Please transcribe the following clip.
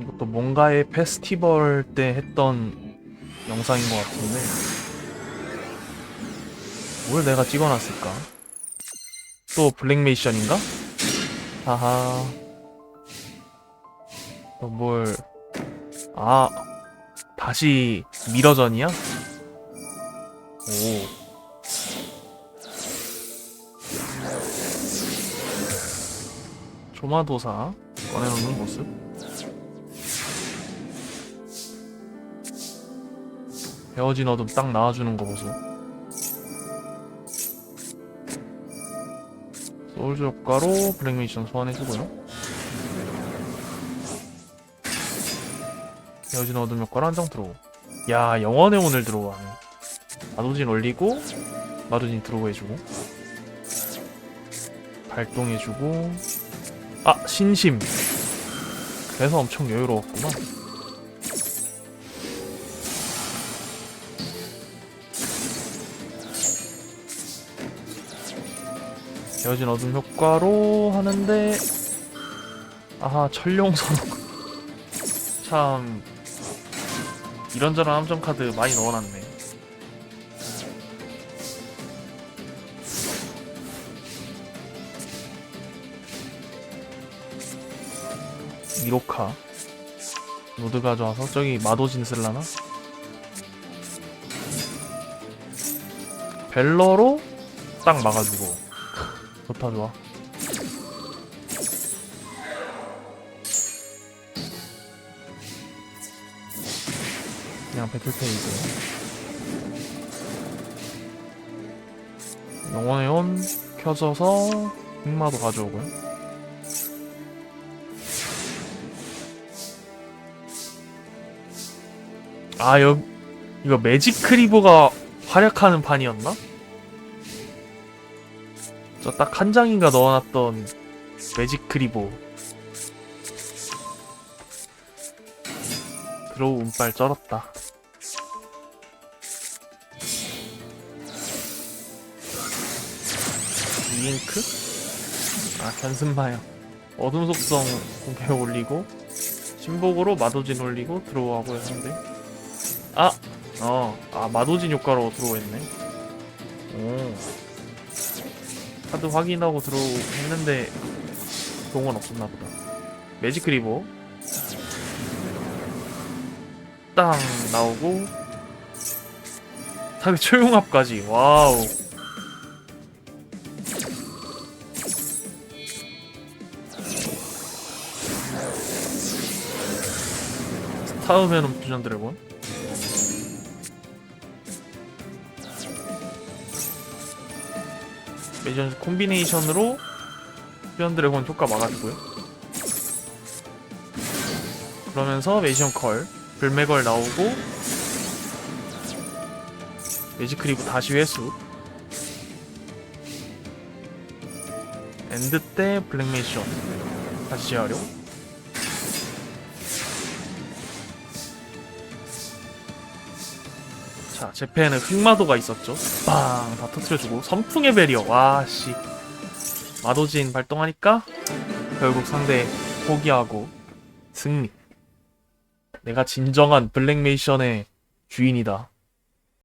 이것도 뭔가의 페스티벌 때 했던 영상인 것 같은데 뭘 내가 찍어놨을까? 또 블랙메이션인가? 하하 또 뭘... 아 다시 미러전이야? 오 조마도사 꺼내놓는 모습 베어진 어둠 딱 나와주는 거 보소. 소울즈 효과로 블랙미션 소환해주고요. 베어진 어둠 효과로 한 장 들어오. 야 영원의 오늘 들어오네. 마도진 올리고 마도진 들어오 해주고. 발동해주고. 아 신심. 그래서 엄청 여유로웠구만 여진 어둠 효과로 하는데 아하 철룡선. 참 이런저런 함정 카드 많이 넣어놨네. 이로카. 노드 가져와서 저기 마도진 쓸라나? 벨러로 딱 막아주고 좋다 좋아 그냥 배틀페이지. 영원의 온 켜져서 흑마도 가져오고요. 아, 여, 이거 매직 크리버가 활약하는 판이었나? 저 딱 한 장인가 넣어놨던 매직 크리버. 드로우 운빨 쩔었다. 윙크? 아, 견슴마요. 어둠 속성 공개 올리고, 신복으로 마도진 올리고, 드로우하고 했는데. 아! 어, 아, 마도진 효과로 들어오했네. 오. 카드 확인하고 들어했는데, 건 없었나 보다. 매직 리버. 땅! 나오고, 타겟 초용합까지. 와우. 스타우베놈 퓨전 드래곤. 매전 콤비네이션으로 퓨전 드래곤 효과 막아주고요. 그러면서 매지션 컬, 불매걸 나오고 매직 크리브 다시 회수 엔드 때 블랙메이션 다시 재활용 자, 제 팬은 흑마도가 있었죠. 빵! 다 터트려주고. 선풍의 베리어. 와, 씨. 마도진 발동하니까 결국 상대 포기하고 승리. 내가 진정한 블랙메이션의 주인이다.